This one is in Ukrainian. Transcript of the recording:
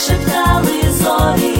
шептали зорі.